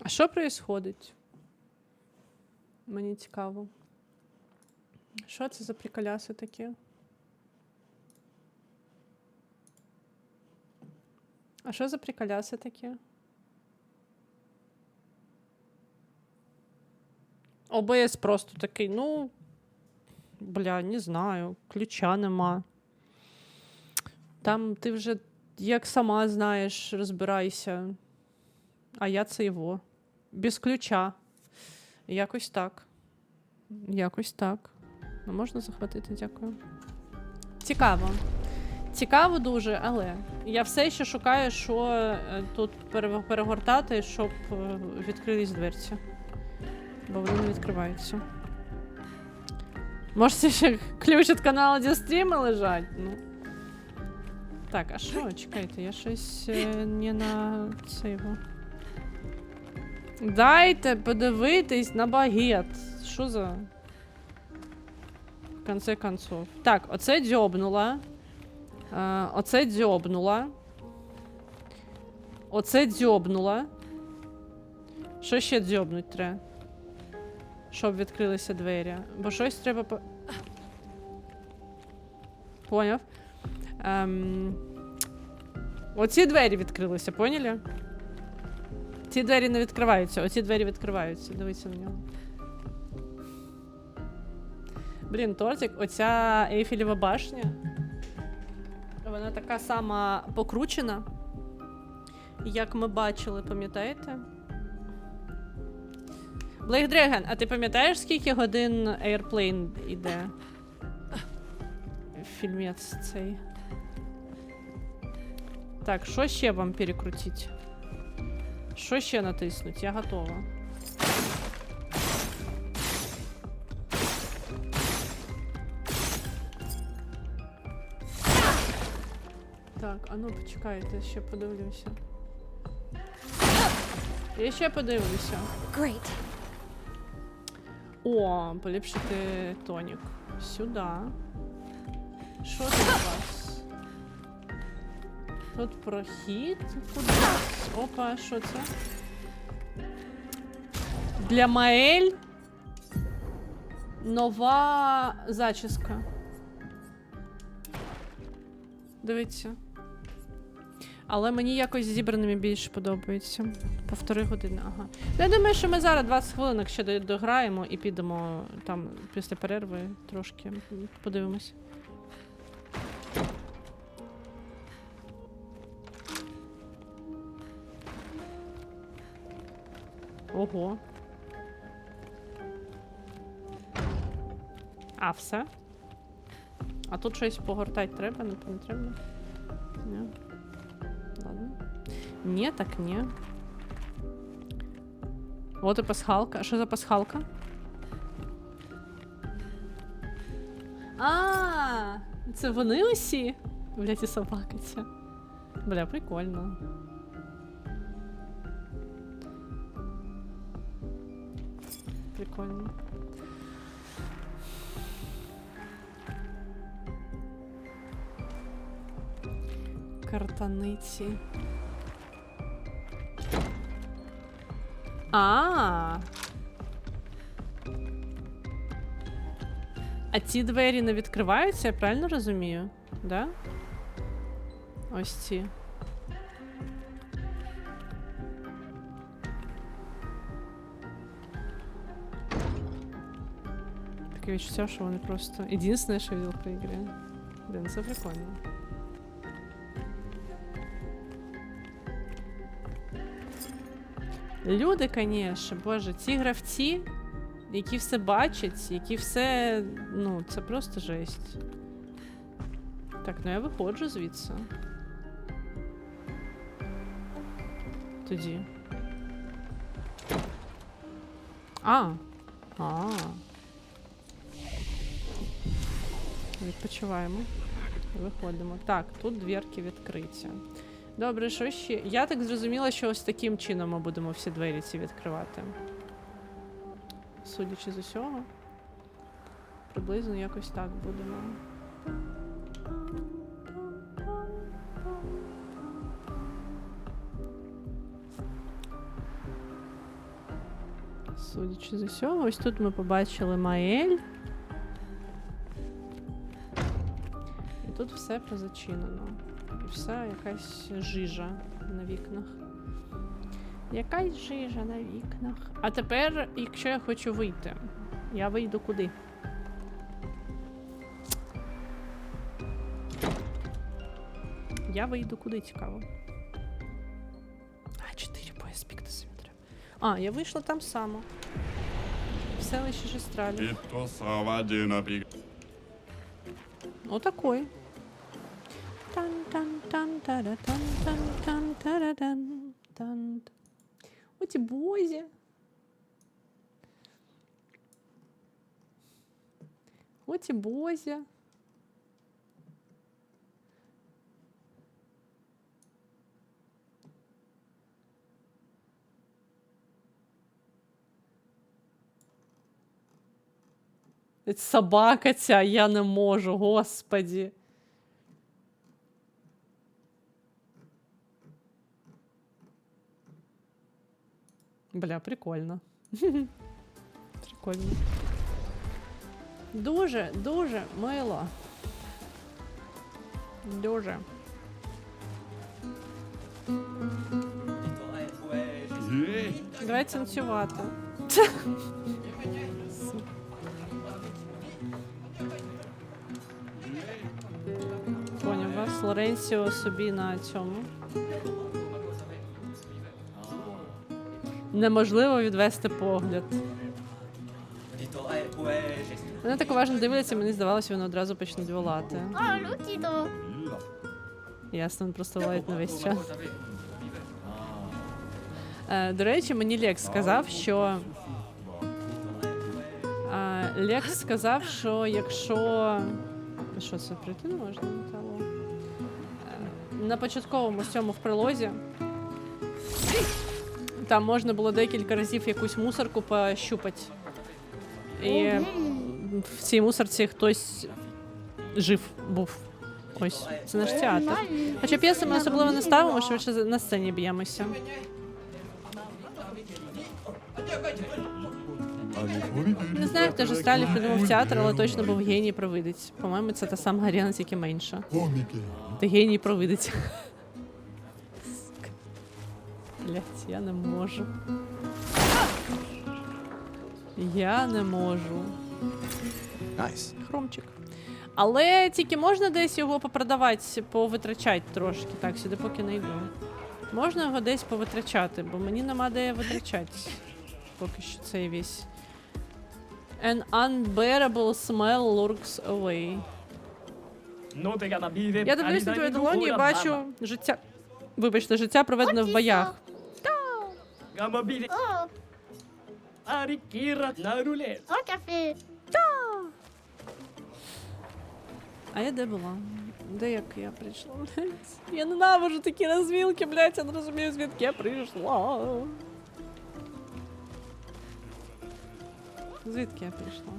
А що происходить? Мені цікаво. Що це за приколяси такі? А що за приколяси такі? ОБС просто такий, ну. Бля, не знаю, ключа нема. Там ти вже як сама знаєш, розбирайся. А я це його. Без ключа. Якось так. Якось так. Ну, можна захватити, дякую. Цікаво. Цікаво дуже, але я все ще шукаю, що е, тут пере- перегортати, щоб е, відкрились дверці. Бо вони не відкриваються. Може, це ще ключ від каналу, де стріми лежать? Ну. Так, а що? Чекайте, я щось е, не на цього. Дайте подивитись на багет. Що за. В конце концов. Так, оце дзьобнула. Е, оце дзьобнула. Оце дзьобнула. Що ще дзьобнуть треба? Щоб відкрилися двері. Бо щось треба. по- Поняв. Ем... Оці двері відкрилися, поняли? Ці двері не відкриваються, оці двері відкриваються. Дивіться на нього. Блін, тортик, оця Ейфелєва башня. Вона така сама покручена, як ми бачили, пам'ятаєте? Блейк Дреген, а ти пам'ятаєш, скільки годин Airplane іде? Фільмець цей. Так, що ще вам перекрутить? Що ще натиснуть? Я готова. Так, а ну почекайте, ще подивлюся. Я ще подивлюся. Great. О, поліпшити тонік. Сюди. Що тут у вас? Тут прохід кудись. Опа, що це? Для Маель нова зачіска. Дивіться. Але мені якось зібраними більше подобається. Півтори години, ага. Ну, Я думаю, що ми зараз 20 хвилинок ще дограємо і підемо там після перерви трошки подивимось. Ого. А, все? А тут щось погортати треба, не, треба? Ні. Ладно. Ні, так ні. Вот і пасхалка. Що за пасхалка? А, це вони усі? Блять, і собака ця. Бля, прикольно. Прикольно. Картаниці. А. А ці двері не відкриваються, я правильно розумію? Да? Ось ці. Таке відчуття, що вони просто. Єдине, що я видел по ігрі. Блін, це прикольно. Люди, звісно, боже, ці гравці, які все бачать, які все. Ну, це просто жесть. Так, ну я виходжу звідси. Тоді. А. А. Відпочиваємо. Виходимо. Так, тут дверки відкриті. Добре, що ще? Я так зрозуміла, що ось таким чином ми будемо всі двері ці відкривати. Судячи з усього. Приблизно якось так будемо. судячи з усього. Ось тут ми побачили Маель. Все позачинено. І вся якась жижа на вікнах. Якась жижа на вікнах. А тепер, якщо я хочу вийти, я вийду куди? Я вийду куди цікаво. А, 4 пояс піктусів треба. А, я вийшла там само. В селищі Жестралі. Отакой. Тан тан тан тара тан тан тан тара тан тан Оті бозі. Оті бозі. Собака ця, я не можу, господі. Бля, прикольно. Прикольно. Дуже, дуже мило. Дуже. Давай танцювати. Поняв вас. Лоренціо собі на цьому. неможливо відвести погляд. Вони так уважно дивляться, мені здавалося, вони одразу почнуть волати. Ясно, він просто волають на весь час. Е, до речі, мені Лекс сказав, що. Е, Лекс сказав, що якщо. Що це прийти не можна? Е, на початковому цьому в прилозі. Там можна було декілька разів якусь мусорку пощупати. І в цій мусорці хтось жив був. Ось, це наш театр. Хоча п'єси ми особливо не ставимо, швидше на сцені б'ємося. Не знаю, хто ж Астралі придумав театр, але точно був геній провидець. По-моєму, це та сама Аріана, тільки менша. Ти геній провидець. Блять, я не можу. Я не можу. Найс. Хромчик. Але тільки можна десь його попродавати, повитрачати трошки. Так, сюди поки не йду. Можна його десь повитрачати, бо мені нема де витрачати. Поки що цей весь. An unbearable smell lurks away. Я дивлюсь на твою долоні і бачу життя. Вибачте, життя проведене в боях. автомобиле. О, Арикират на руле. о, кафе. А я де була? Де як я прийшла, блядь? Я ненавижу такі розвілки, блядь, я не розумію, звідки я прийшла. Звідки я прийшла?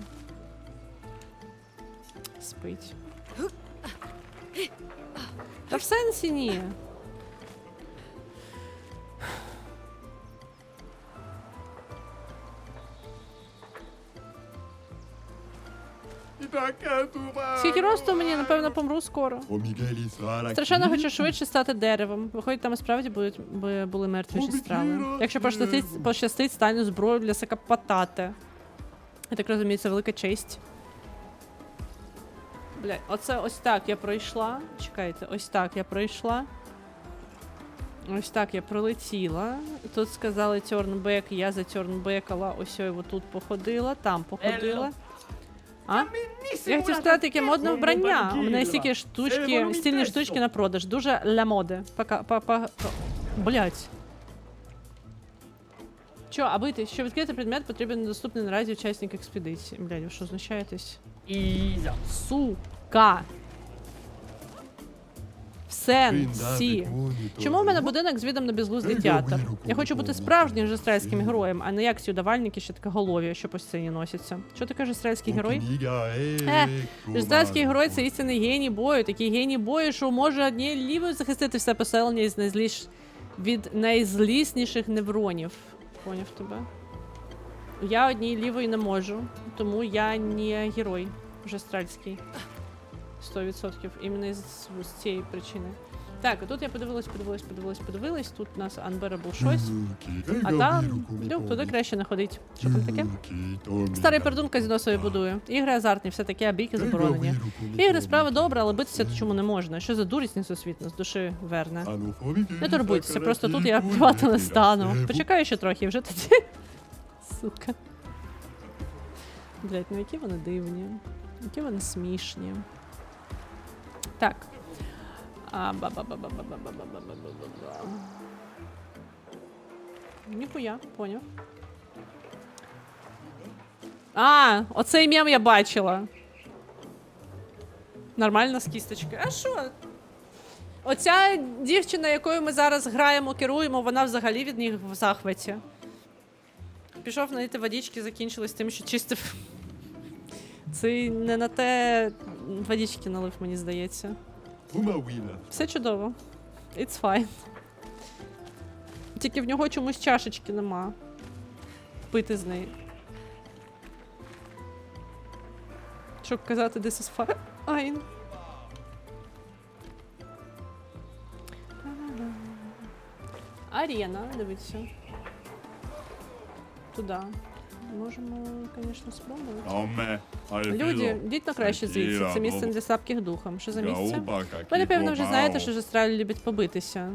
Спить. Та в сенсі ні. Скільки росту мені, напевно, помру скоро. Страшенно хочу швидше стати деревом. Виходить, там і справді будуть були мертві жістрали. Якщо пощастить, пощастить, стану зброю для сакапатати. Я так розумію, це велика честь. Блядь, оце ось так я пройшла. Чекайте, ось так я пройшла. Ось так я пролетіла. Тут сказали тьорнбек, я затьорнбекала, ось ой, тут походила, там походила. А? Я хотів сказати, яке модне вбрання. У мене стільки штучки, стільні штучки на продаж. Дуже ля моди. Пока, па, па. Блять. Що, аби ти, щоб відкрити предмет потрібен недоступний наразі учасник експедиції. Блядь, ви що означаєтесь? Иза. Сука. Сенсі. Чому в мене будинок з видом на безглуздий театр? Я хочу бути справжнім жестрельським героєм, а не як ці удавальники, що таке голові, що по сцені носяться. Що таке жестрельський герой? Е, Жестрельський герой це істинний геній бою. Такий геній бою, що може однією лівою захистити все поселення із найзліш... від найзлісніших невронів. Поняв тебе? Я одній лівої не можу, тому я не герой жестральський. 100%. Іменно з, з цієї причини. Так, а тут я подивилась, подивилась, подивилась, подивилась. Тут у нас Unbearable щось. А там, ну, туди краще не ходить. Що там таке? Старий пердун казіносові будує. Ігри азартні, все таке, а бійки заборонені. Ігри справа добра, але битися то чому не можна. Що за дурість несусвітна, з душі верне. Не турбуйтеся, просто тут я вбивати не стану. Почекаю ще трохи, вже тоді. Сука. Блять, ну які вони дивні. Які вони смішні. Так. Ніхуя, поняв. А, оцей мем я бачила. Нормально з кісточки. А що? Оця дівчина, якою ми зараз граємо, керуємо, вона взагалі від них в захваті. Пішов на ті водички, закінчилось тим, що чистив. Це не на те водички налив, мені здається. Все чудово. It's fine. Тільки в нього чомусь чашечки нема. Пити з неї. Щоб казати, this is fine. Арена, дивіться. Туди. Можемо, звісно, спробувати. Люди, йдіть на краще звідси. Це місце для слабких духом. Що за місце? Ви, напевно, вже знаєте, що жестралі любять побитися.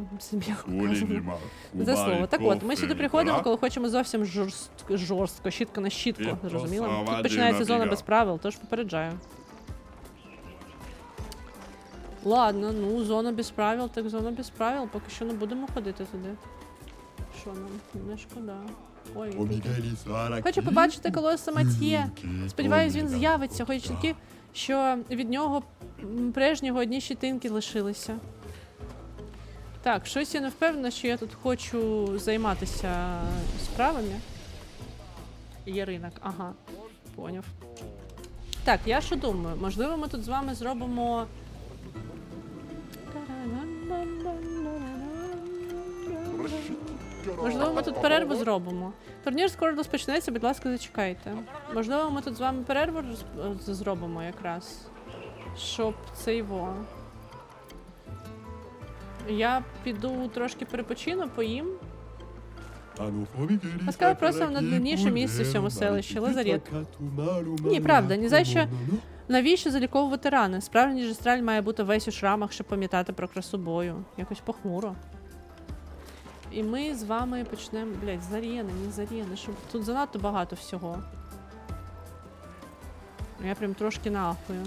За слово. Так от, ми сюди приходимо, коли хочемо зовсім жорстко, жорстко, щітка на щітку. Зрозуміло? Тут починається зона без правил, тож попереджаю. Ладно, ну зона без правил, так зона без правил. Поки що не будемо ходити туди. Що нам? Не шкода. Ой, Хочу побачити колоса Матьє. Сподіваюсь, він з'явиться, хоч тільки, що від нього прежнього одні щитинки лишилися. Так, щось я не впевнена, що я тут хочу займатися справами. Є ринок, ага, поняв. Так, я що думаю? Можливо, ми тут з вами зробимо. Можливо, ми тут перерву зробимо. Турнір скоро розпочнеться, будь ласка, зачекайте. Можливо, ми тут з вами перерву зробимо якраз. Щоб це його. Я піду трошки перепочину, поїм. Ласкаво просимо на длинніше місце в цьому селищі, Лазарет. Ні, правда, ні за що. Навіщо заліковувати рани? Справжній жестраль має бути весь у шрамах, щоб пам'ятати про красу бою. Якось похмуро. І ми з вами почнемо. Блять, з не з щоб тут занадто багато всього. Я прям трошки нахую.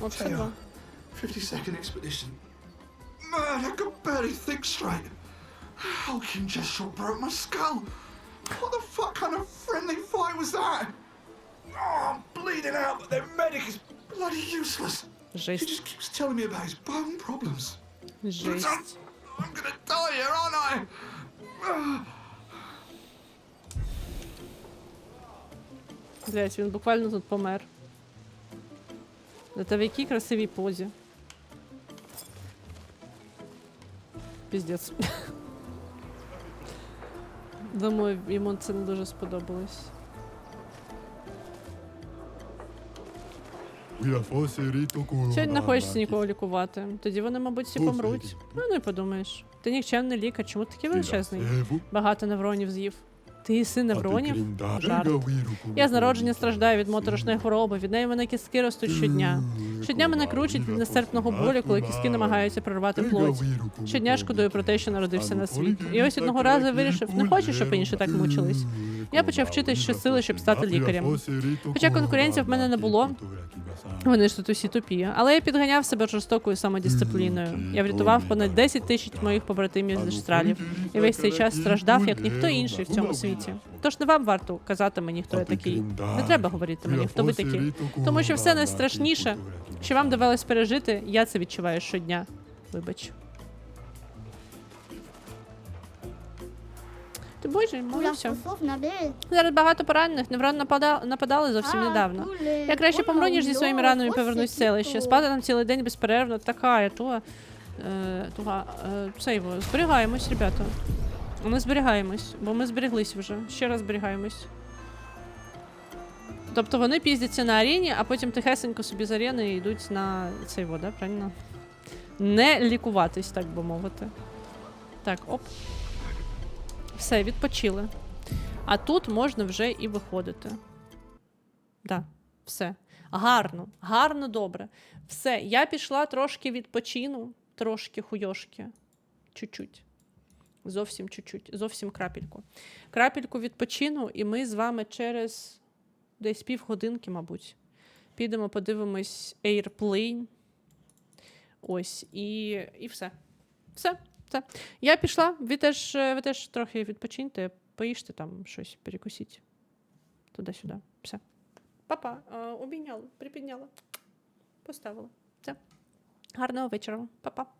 От тебе. 52nd expedition. Man, I could barely think straight. Hulking just broke my skull. What the fuck kind of friendly fight was that? Oh, I'm bleeding out, but their medic is bloody useless. He just keeps telling me about his bone problems. Жесть. I'm gonna die here, aren't I? Блять, він буквально тут помер. Та в якій красивій позі. Піздець. Думаю, йому це не дуже сподобалось. Сьогодні не хочеться нікого лікувати. Тоді вони, мабуть, всі помруть. Ну не подумаєш. Ти нікчемний лікар, чому ти такий величезний? Багато невронів з'їв. Ти син невронів? Жарт. Я з народження страждаю від моторошної хвороби, від неї мене кістки ростуть щодня. Щодня мене кручить від нестерпного болю, коли кістки намагаються прорвати плоть. Щодня шкодую про те, що народився на світ. І ось одного разу я вирішив, не хочу, щоб інші так мучились. Я почав вчитись щосили, щоб стати лікарем. Хоча конкуренції в мене не було, Вони ж тут усі тупі. Але я підганяв себе жорстокою самодисципліною. Я врятував понад 10 тисяч моїх побратимів з штралів. І весь цей час страждав, як ніхто інший в цьому світі. Тож не вам варто казати мені, хто я такий. Не треба говорити мені, хто ви такі. Тому що все найстрашніше, що вам довелось пережити, я це відчуваю щодня. Вибач. Ти боже, молився. Зараз багато поранених, неврон нападали, нападали зовсім недавно. Я краще помру, ніж зі своїми ранами повернусь в селище. Спати там цілий день безперервно, така, я то. Е, туга, е, сейво. Зберігаємось, ребята. Ми зберігаємось, бо ми зберіглись вже. Ще раз зберігаємось. Тобто вони піздяться на арені, а потім тихесенько собі з арени йдуть на цей вода, правильно? Не лікуватись, так би мовити. Так, оп. Все, відпочили. А тут можна вже і виходити. Да, все. Гарно, гарно, добре. Все, я пішла трошки відпочину, трошки хуйошки. Чуть-чуть. Зовсім чуть-чуть, зовсім крапельку. Крапельку відпочину, і ми з вами через десь півгодинки, мабуть. Підемо, подивимось Airplane. Ось, і, і все. Все, все. Я пішла, ви теж, ви теж трохи відпочиньте, поїжте там щось, перекусіть. Туди-сюди. Все. Папа, е, обійняла, припідняла, поставила. Все. Гарного вечора. Па-па.